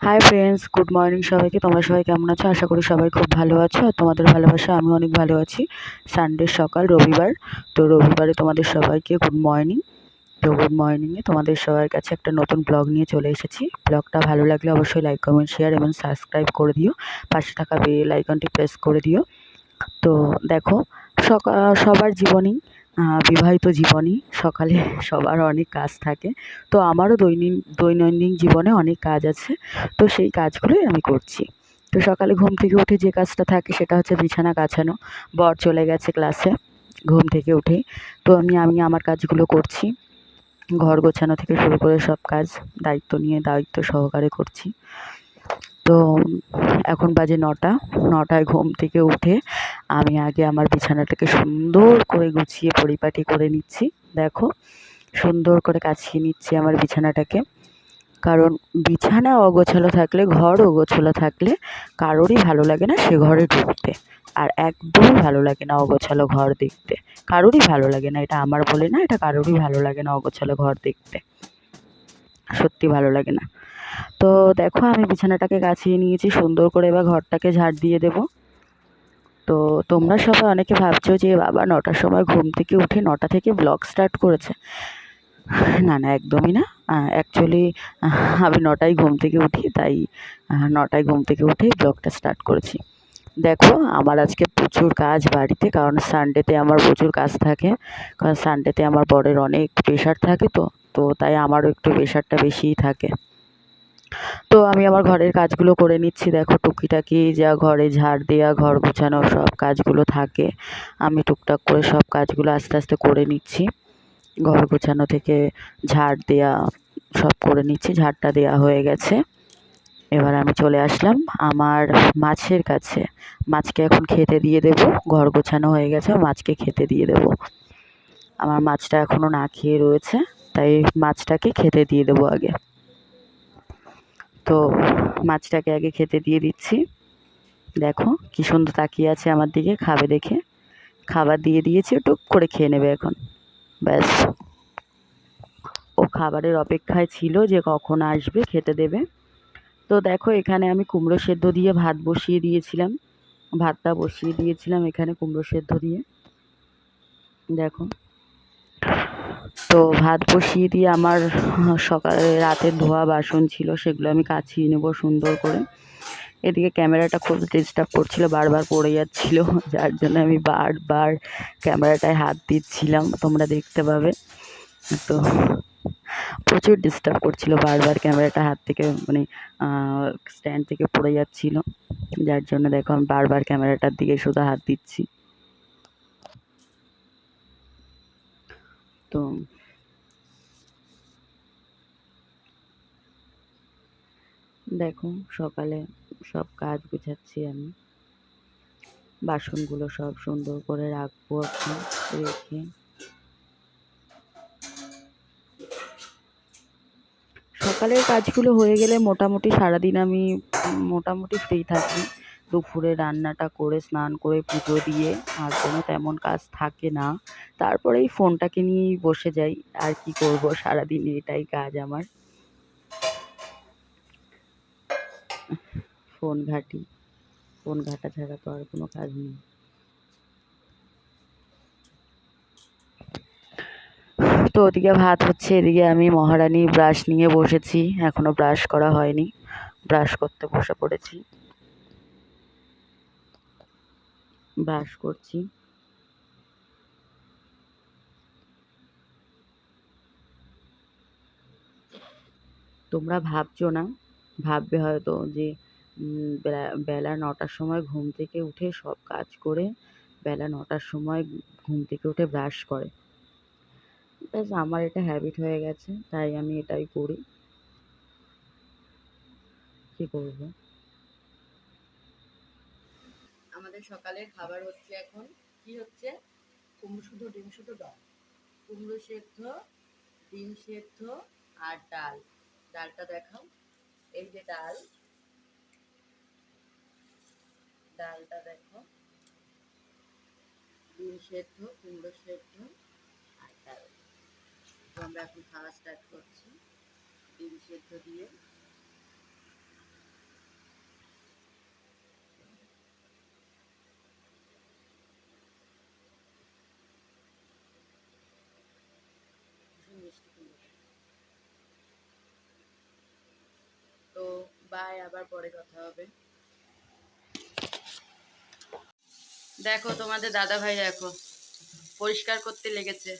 Hi friends good morning সবাইকে। তোমরা সবাই কেমন আছো? আশা করি সবাই খুব ভালো আছো। আর তোমাদের ভালোবাসা আমি অনেক ভালো আছি। সানডে সকাল, রবিবার। তো রবিবারে তোমাদের সবাইকে গুড মর্নিং তো গুড মর্নিংয়ে তোমাদের সবার কাছে একটা নতুন ব্লগ নিয়ে চলে এসেছি। ব্লগটা ভালো লাগলে অবশ্যই লাইক কমেন্ট শেয়ার এবং সাবস্ক্রাইব করে দিও। পাশে থাকা বেল আইকনটি প্রেস করে দিও। তো দেখো সবার জীবনেই বিবাহিত জীবনই সকালে সবার অনেক কাজ থাকে। তো আমারও দৈনিক দৈনন্দিন জীবনে অনেক কাজ আছে। তো সেই কাজগুলোই আমি করছি। তো সকালে ঘুম থেকে উঠে যে কাজটা থাকে সেটা হচ্ছে বিছানা কাছানো বর চলে গেছে ক্লাসে ঘুম থেকে উঠে। তো আমি আমি আমার কাজগুলো করছি। ঘর গোছানো থেকে শুরু করে সব কাজ দায়িত্ব নিয়ে দায়িত্ব সহকারে করছি। তো এখন বাজে নটা, নটায় ঘুম থেকে উঠে আমি আগে আমার বিছানাটাকে সুন্দর করে গুছিয়ে পরিপাটি করে নিচ্ছি। দেখো, সুন্দর করে কাছিয়ে নিচ্ছি আমার বিছানাটাকে। কারণ বিছানা অগোছালো থাকলে, ঘর অগোছালো থাকলে কারোরই ভালো লাগে না সে ঘরে ঢুকতে। আর একদমই ভালো লাগে না অগোছালো ঘর দেখতে। কারোরই ভালো লাগে না, এটা আমার বলে না, এটা কারোরই ভালো লাগে না অগোছালো ঘর দেখতে। সত্যি ভালো লাগে না। তো দেখো, আমি বিছানাটাকে গাছিয়ে নিয়েছি, সুন্দর করে এবার ঘরটাকে ঝাড় দিয়ে দেবো। তো তোমরা সবাই অনেকে ভাবছ যে, বাবা নটার সময় ঘুম থেকে উঠে নটা থেকে ব্লগ স্টার্ট করেছে। না না, একদমই না। অ্যাকচুয়ালি আমি নটায় ঘুম থেকে উঠি, তাই নটায় ঘুম থেকে উঠেই ব্লগটা স্টার্ট করেছি। দেখো, আমার আজকে প্রচুর কাজ বাড়িতে, কারণ সানডেতে আমার প্রচুর কাজ থাকে। কারণ সানডেতে আমার বরের অনেক প্রেশার থাকে তো তো তাই আমারও একটু প্রেশারটা বেশিই থাকে। তো আমি আমার ঘরের কাজগুলো করে নিচ্ছি। দেখো টুকিটাকি যা ঘরে ঝাড় দেওয়া ঘর গোছানো সব কাজগুলো থাকে। আমি টুকটাক করে সব কাজগুলো আস্তে আস্তে করে নিচ্ছি। ঘর গোছানো থেকে ঝাড় দেওয়া সব করে নিচ্ছি। ঝাড়টা দেওয়া হয়ে গেছে। এবার আমি চলে আসলাম আমার মাছের কাছে। মাছকে এখন খেতে দিয়ে দেবো। ঘর গোছানো হয়ে গেছে, মাছকে খেতে দিয়ে দেবো। আমার মাছটা এখনও না খেয়ে রয়েছে, তাই মাছটাকে খেতে দিয়ে দেবো আগে। তো মাছটাকে আগে খেতে দিয়ে দিচ্ছি। দেখো কি সুন্দর তাকিয়ে আছে আমার দিকে, খাবে দেখে। খাবার দিয়ে দিয়েছি টুক করে খেয়ে নেবে এখন। ব্যাস। ও খাবারের অপেক্ষায় ছিল যে কখন আসবে, খেতে দেবে। তো দেখো এখানে আমি কুমড়ো সেদ্ধ দিয়ে ভাত বসিয়ে দিয়েছিলাম। ভাতটা বসিয়ে দিয়েছিলাম এখানে কুমড়ো সেদ্ধ দিয়ে। দেখো। তো ভাত বসিয়ে দিয়ে আমার সকালে রাতের ধোয়া বাসন ছিল, সেগুলো আমি কাছিয়ে নেব সুন্দর করে। এদিকে ক্যামেরাটা খুব ডিস্টার্ব করছিল, বারবার পড়ে যাচ্ছিল, যার জন্য আমি বারবার ক্যামেরাটায় হাত দিচ্ছিলাম, তোমরা দেখতে পাবে। তো প্রচুর ডিস্টার্ব করছিল, বারবার ক্যামেরাটা হাত থেকে মানে স্ট্যান্ড থেকে পড়ে যাচ্ছিল। যার জন্য দেখো আমি বারবার ক্যামেরাটার দিকে শুধু হাত দিচ্ছি। তো দেখো, সকালে সব কাজ গুছাচ্ছি আমি। বাসনগুলো সব সুন্দর করে রাখব এখন, রেখে। সকালের কাজগুলো হয়ে গেলে মোটামুটি সারাদিন আমি মোটামুটি ফ্রি থাকি। দুপুরে রান্নাটা করে, স্নান করে, পুজো দিয়ে, আর কোনো তেমন কাজ থাকে না। তারপরেই ফোনটাকে নিয়েই বসে যাই, আর কি করব? সারাদিন এটাই কাজ আমার। ফোন ঘাঁটি। ফোন ঘাঁটা ছাড়া তো আর কোনো কাজ নেই। তো ওদিকে ভাত হচ্ছে এদিকে আমি মহারানী ব্রাশ নিয়ে বসেছি এখনও ব্রাশ করা হয়নি। ব্রাশ করতে বসে পড়েছি। ব্রাশ করছি। তোমরা ভাবছ না? ভাববে হয়তো যে বেলা নটার সময় ঘুম থেকে উঠে সব কাজ করে বেলা নটার সময় ঘুম থেকে উঠে ব্রাশ করে। ব্যাস, আমার এটা হ্যাবিট হয়ে গেছে, তাই আমি এটাই করি। কি করব? আমাদের সকালের খাবার হচ্ছে এখন কি হচ্ছে? কুমড়ো শুধু ডিম শুধু ডাল। কুমড়ো সেদ্ধ, ডিম সেদ্ধ আর ডাল। ডালটা দেখাও। এই যে ডাল ডালটা দেখো। ডিম সেদ্ধ, কুমড়ো সেদ্ধ আর ডাল। আমরা এখন খাওয়া স্টার্ট করছি। ডিম সেদ্ধ দিয়ে। মিষ্টি তো বাই আবার পরে কথা হবে। দেখো তোমাদের দাদা ভাই দেখো পরিষ্কার করতে লেগেছে।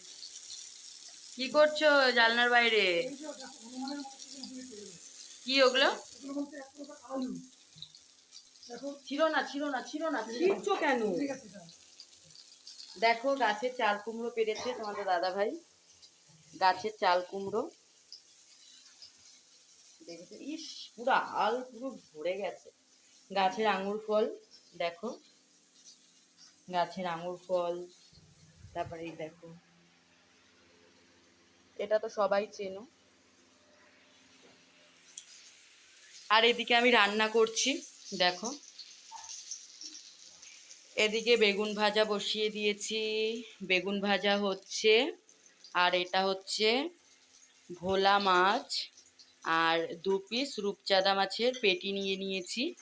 কি করছ জানলার বাইরে? কি ওগুলো? ছিল না ছিল না ছিল না ছিঁড়ছো কেন? দেখো গাছের চাল কুমড়ো পেরেছে তোমাদের দাদা ভাই গাছের চাল কুমড়ো। দেখেছ? ইস পুরো আল পুরো ভরে গেছে। গাছের আঙুর ফল দেখো। গাছের আঙুর ফল, তারপরে এই দেখো। এটা তো সবাই চেনো। আর এদিকে আমি রান্না করছি, দেখো। এদিকে বেগুন ভাজা বসিয়ে দিয়েছি। বেগুন ভাজা হচ্ছে, আর এটা হচ্ছে ভোলা মাছ। আর দু পিস রূপচাঁদা মাছের পেটি নিয়ে নিয়েছি।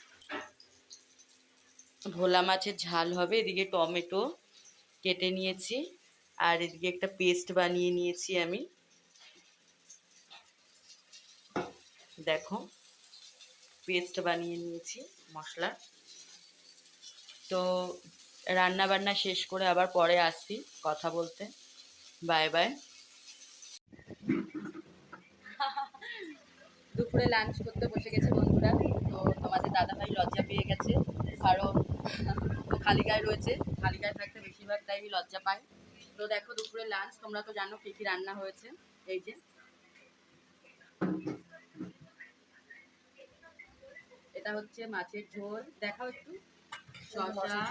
ভোলা মাছের ঝাল হবে। এদিকে টমেটো কেটে নিয়েছি আর এদিকে একটা পেস্ট বানিয়ে নিয়েছি আমি। দেখো, পেস্ট বানিয়ে নিয়েছি মশলা। তো রান্না বান্না শেষ করে আবার পরে আসছি কথা বলতে। Bye bye. দুপুরে লাঞ্চ করতে বসে গেছে বন্ধুরা। তো তোমাদের দাদাভাই লজ্জা পেয়ে গেছে। কারণ ও খালি গায়ে রয়েছে। খালি গায়ে থাকতে বেশিরভাগ টাইমই লজ্জা পায়। তো দেখো দুপুরে লাঞ্চ তোমরা তো জানো কী কী রান্না হয়েছে। এই যে। এটা হচ্ছে মাছের ঝোল। দেখাও একটু।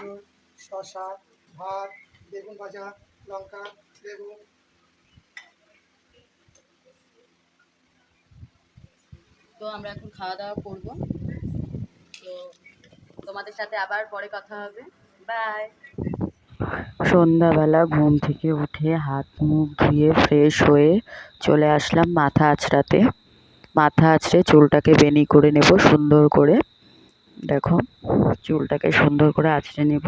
ঝোল, শসা ভাত বেগুন ভাজা লঙ্কা বেগুন। তো আমরা এখন খাওয়া দাওয়া করব। তো তোমাদের সাথে আবার পরে কথা হবে। বাই সন্ধ্যাবেলা ঘুম থেকে উঠে হাত মুখ ধুয়ে ফ্রেশ হয়ে চলে আসলাম মাথা আঁচড়াতে মাথা আঁচড়ে চুলটাকে বেনি করে নেব সুন্দর করে। দেখো, চুলটাকে সুন্দর করে আঁচড়ে নেব।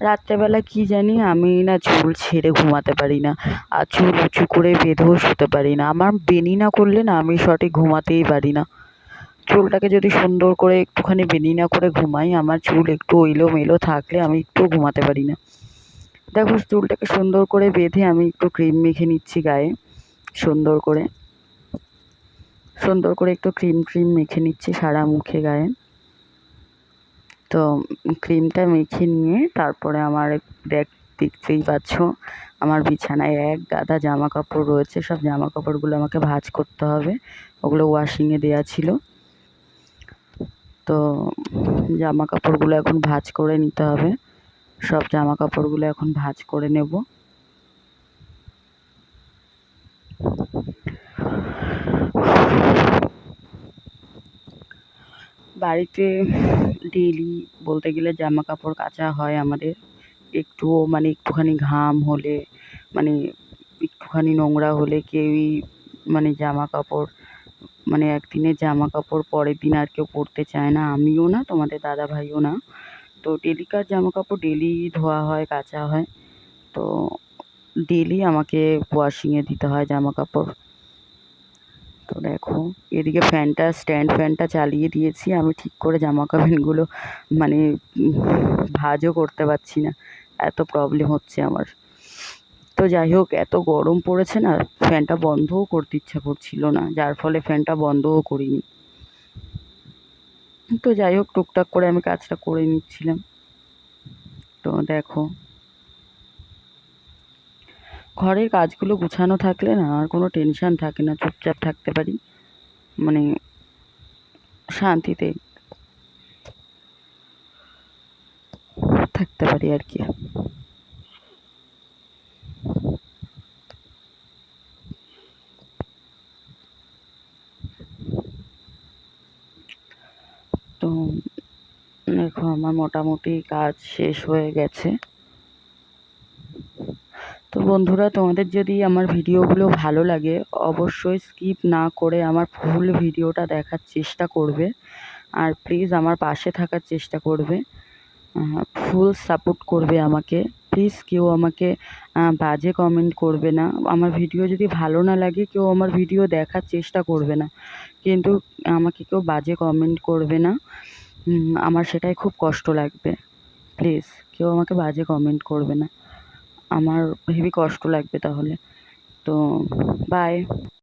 রাত্রেবেলা কি জানি, আমি না চুল ছেড়ে ঘুমাতে পারি না আর চুল উঁচু করে বেঁধেও শুতে পারি না। আমার বেনি না করলে না আমি সঠিক ঘুমাতেই পারি না। চুলটাকে যদি সুন্দর করে একটুখানি বেনি না করে ঘুমাই, আমার চুল একটু এলোমেলো থাকলে আমি একটু ঘুমাতে পারি না। দেখো, চুলটাকে সুন্দর করে বেঁধে আমি একটু ক্রিম মেখে নিচ্ছি গায়ে, সুন্দর করে। সুন্দর করে একটু ক্রিম ক্রিম মেখে নিচ্ছি সারা মুখে গায়ে। তো ক্রিমটা মেখে নিয়ে তারপরে আমার দেখ, দেখতেই পাচ্ছ, আমার বিছানায় এক গাদা জামা কাপড় রয়েছে। সব জামা কাপড়গুলো আমাকে ভাঁজ করতে হবে। ওগুলো ওয়াশিংয়ে দেওয়া ছিল। তো জামা কাপড়গুলো এখন ভাঁজ করে নিতে হবে। সব জামা কাপড়গুলো এখন ভাঁজ করে নেব। বাড়িতে ডেইলি বলতে গেলে জামা কাপড় কাচা হয় আমাদের। একটুও মানে একটুখানি ঘাম হলে মানে একটুখানি নোংরা হলে কেউই মানে জামা কাপড় মানে একদিনের জামা কাপড় পরের দিন আর কেউ পরতে চায় না, আমিও না, তোমাদের দাদা ভাইও না। তো ডেলিকার জামা কাপড় ডেলি ধোয়া হয়, কাচা হয়। তো ডেলি আমাকে ওয়াশিংয়ে দিতে হয় জামা কাপড় তো দেখো, এদিকে ফ্যানটা স্ট্যান্ড ফ্যানটা চালিয়ে দিয়েছি। আমি ঠিক করে জামা কাপড়গুলো মানে ভাঁজও করতে পারছি না। এত প্রবলেম হচ্ছে আমার। তো যাই হোক, এত গরম পড়েছে না, ফ্যানটা বন্ধও করতে ইচ্ছা করছিল না, যার ফলে ফ্যানটা বন্ধও করিনি। তো যাই হোক, টুকটাক করে আমি কাজটা করে নিচ্ছিলাম। তো দেখো। ঘরের কাজগুলো গুছানো থাকলে না, আর কোনো টেনশন থাকে না, চুপচাপ থাকতে পারি। মানে শান্তিতে থাকতে পারি আর কি তো দেখো, আমার মোটামুটি কাজ শেষ হয়ে গেছে। তো বন্ধুরা, তোমাদের যদি আমার ভিডিওগুলো ভালো লাগে, অবশ্যই স্কিপ না করে আমার ফুল ভিডিওটা দেখার চেষ্টা করবে। আর প্লিজ আমার পাশে থাকার চেষ্টা করবে। ফুল সাপোর্ট করবে আমাকে। প্লিজ কেউ আমাকে বাজে কমেন্ট করবে না। আমার ভিডিও যদি ভালো না লাগে, কেউ আমার ভিডিও দেখার চেষ্টা করবে না। কিন্তু আমাকে কেউ বাজে কমেন্ট করবে না। আমার সেটাই খুব কষ্ট লাগবে। প্লিজ কেউ আমাকে বাজে কমেন্ট করবে না। আমার হেবি কষ্ট লাগবে তাহলে। তো বাই